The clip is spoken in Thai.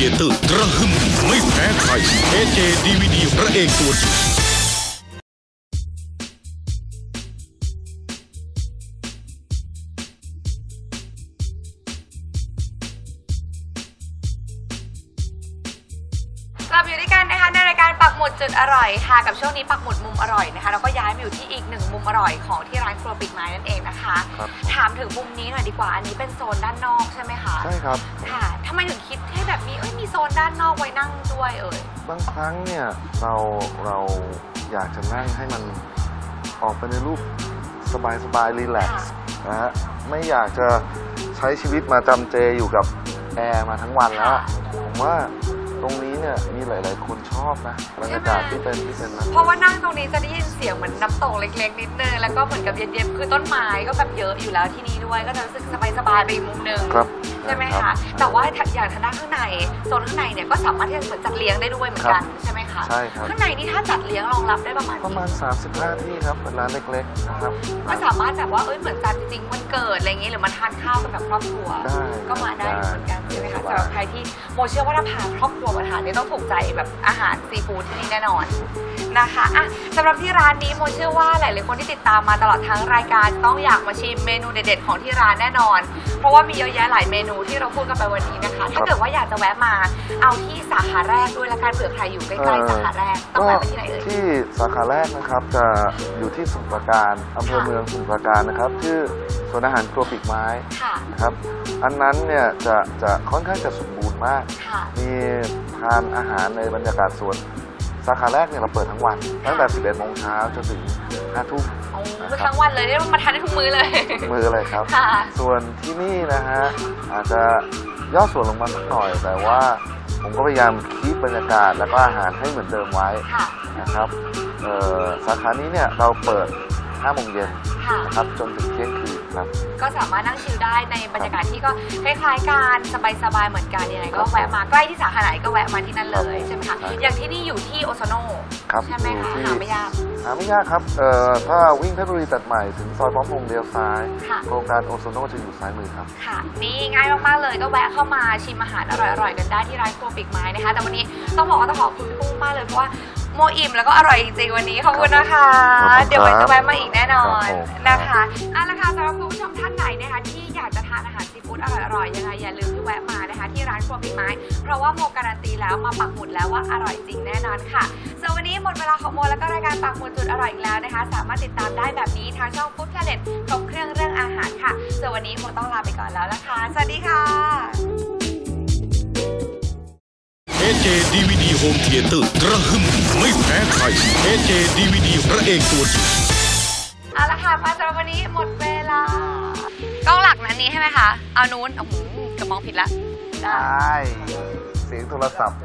เตอร์กระหึ่มไม่แพ้ใครเอเจดีวีดีพระเอกตัวจริงกลับอยู่ด้วยกันนะคะในรายการปักหมุดจุดอร่อยค่ะกับช่วงนี้ปักหมุดมุมอร่อยนะคะแล้วก็ย้ายมาอยู่ที่อีกหนึ่งมุมอร่อยของที่ร้านครัวปิกไม้นั่นเองนะคะ ครับ ถามถึงมุมนี้หน่อยดีกว่าอันนี้เป็นโซนด้านนอกใช่ไหมคะ ใช่ครับ ค่ะทำไมถึงคิดให้แบบมีเอ้ยมีโซน ด้านนอกไว้นั่งด้วยเอ่ย บางครั้งเนี่ยเราเราอยากจะนั่งให้มันออกไปในรูปสบายสบายรีแลกค่ะซ์นะฮะไม่อยากจะใช้ชีวิตมาจำเจอยู่กับแอร์มาทั้งวันแล้ว ผมว่าตรงนี้เนี่ยมีหลาย ๆ คนชอบนะบรรยากาศที่เป็นที่เป็นนะเพราะว่านั่งตรงนี้จะได้ยินเสียงเหมือนน้ำตกเล็ก ๆ นิดนึง แล้วก็เหมือนกับเย็น ๆ คือต้นไม้ก็แบบเยอะอยู่แล้วที่นี่ด้วย ก็จะรู้สึกสบาย ๆ ไปอีกมุมนึงครับใช่ไหมครัคะบ แต่ว่าอย่างทางด้านข้างในโซนข้างในเนี่ยก็สามารถที่จะเหมือนจัดเลี้ยงได้ด้วยเหมือนกันครับใช่ไหมคะ ใช่ครับ ข้างในนี่ถ้าจัดเลี้ยงรองรับได้ประมาณประมาณ 35 ที่ครับเป็นร้านเล็กๆนะครับก็สามารถแบบว่าเอ้ยเหมือนจัดจริงๆวันเกิดอะไรอย่างงี้หรือมาทานข้าวกันแบบครอบครัว ได้ก็มาได้เหมือนกันใช่ไหมคะได้สำหรับใครที่โมเชื่อว่าถ้าพาครอบครัวมาทานเนี่ยต้องถูกใจแบบอาหารซีฟู้ดที่นี่แน่นอนนะคะอะสำหรับที่ร้านนี้โมเชื่อว่าหลายๆคนที่ติดตามมาตลอดทั้งรายการต้องอยากมาชิมเมนูเด็ดๆของที่ร้านแน่นอน เพราะว่ามีเยอะแยะหลายเมนูที่เราพูดกันไปวันนี้นะคะ ถ้าเกิดว่าอยากจะแวะมาเอาที่สาขาแรกด้วยละกันเผื่อใครอยู่ใกล้ๆสาขาแรกต้องก็แวะไปที่ไหนเอ่ยที่สาขาแรกนะครับจะอยู่ที่สมุทรปราการอำเภอค่ะเมืองสมุทรปราการนะครับชื่อสวนอาหารครัวปีกไม้ค่ะ นะครับ อันนั้นเนี่ยจะจะค่อนข้างจะสมบูรณ์มาก ค่ะ มีทานอาหารในบรรยากาศสวนสาขาแรกเนี่ยเราเปิดทั้งวัน ตั้งแต่ 11โมงเช้าจนถึง5ทุ่ม โอ้ทั้งวันเลยได้มาทานได้ทุกมื้อเลย มือเลยครับ ค่ะ ส่วนที่นี่นะฮะอาจจะย่อส่วนลงมาสักหน่อย แต่ว่า ผมก็พยายามคีบบรรยากาศแล้วก็อาหารให้เหมือนเดิมไว้ค่ะ นะครับเอ่อสาขานี้เนี่ยเราเปิด 5โมงเย็นค่ะ นะครับจนถึงเที่ยงคืนครับ ก็สามารถนั่งชิลได้ในบรรยากาศที่ก็คล้ายๆกันสบายๆเหมือนกันยังไงก็แวะมาใกล้ที่สาขาไหนก็แวะมาที่นั่นเลยใช่ไหมคะครับอย่างที่นี่อยู่ที่โอซาโนครับใช่ไหมอยู่คะที่หาไม่ยากหาไม่ยากครับเอ่อถ้าวิ่งเพชรบุรีตัดใหม่ถึงซอยพร้อมพงษ์เลี้ยวซ้าย ค่ะ โครงการโอโซโนจะอยู่ซ้ายมือครับ ค่ะ นี่ง่ายมากๆเลยก็แวะเข้ามาชิมอาหารอร่อยๆกันได้ที่ร้านครัวปีกไม้นะคะ แต่วันนี้ต้องบอกว่าต้องขอบคุณพี่ปุ้งมากเลยเพราะว่าโมอิ่มแล้วก็อร่อยจริงๆวันนี้ขอบคุณนะคะขอบคุณครับเดี๋ยวไว้จะแวะมาอีกแน่นอนครับผม นะคะเอาละค่ะสำหรับคุณผู้ชมท่านไหนนะคะที่อยากจะทานอาหารซีฟู้ดอร่อยๆยังไงอย่าลืมที่แวะมานะคะ ที่ร้านครัวปีกไม้ เพราะว่าโมการันตีแล้วมาปักหมุดแล้วว่าอร่อยจริงแน่นอนค่ะส่วนวันนี้หมดเวลาของโมแล้วก็รายการปักหมุดจุดอร่อยอีกแล้วนะคะ สามารถติดตามได้แบบนี้ทางช่องฟุต p ล a เ e ตครบเครื่องเรื่องอาหารค่ะส่วนวันนี้โมต้องลาไปก่อนแล้วละค่ะสวัสดีค่ะ เอเจดีวีดีโฮมเทเตอร์กระหึ่มไม่แพ้ใครเอเจดีวีดีพระเอกตัวจริงเอาละค่ะมาสำหรับวันนี้หมดเวลากล้องหลักนั้นนี้ใช่ไหมคะ เอานู้นโอ้โหเกับมองผิดละใช่เสียงโทรศัพท์